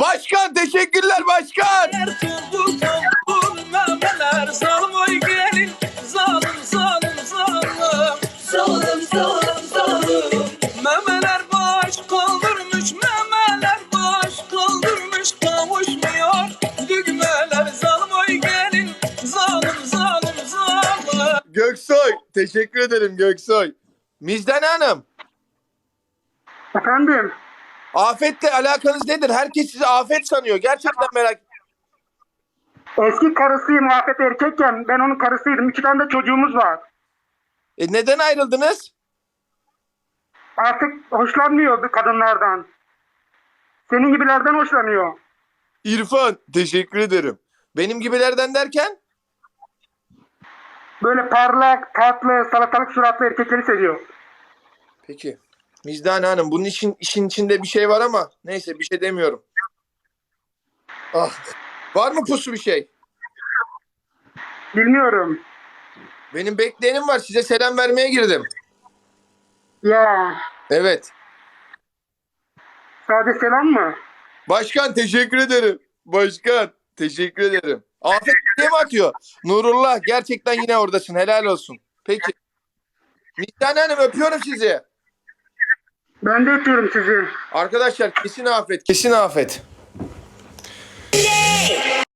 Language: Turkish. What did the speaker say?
Başkan teşekkürler başkan. Yer tuldu tuldu memeler zalim oy gelin. Zalim zalim zalim. Zalim zalim zalim. Memeler baş kaldırmış memeler baş kaldırmış. Kavuşmuyor düğmeler zalim oy gelin. Zalim zalim zalim. Göksoy teşekkür ederim Göksoy. Mizden Hanım. Efendim, afetle alakanız nedir? Herkes sizi afet sanıyor. Gerçekten merak eski karısıyım Afet erkekken ben onun karısıydım. İki tane de çocuğumuz var. E neden ayrıldınız? Artık hoşlanmıyor kadınlardan. Senin gibilerden hoşlanıyor. İrfan teşekkür ederim. Benim gibilerden derken? Böyle parlak, tatlı, salatalık suratlı erkekleri seviyor. Peki. Mizdan Hanım bunun için işin içinde bir şey var ama neyse bir şey demiyorum. Ah. Var mı pusu bir şey? Bilmiyorum. Benim bekleyenim var. Size selam vermeye girdim. Ya, Evet. sade selam mı? Başkan teşekkür ederim. Başkan teşekkür ederim. Afet diye mi atıyor? Nurullah gerçekten yine oradasın. Helal olsun. Peki. Mizdan Hanım öpüyorum sizi. Ben de öpüyorum sizi. Arkadaşlar kesin afet. Kesin afet.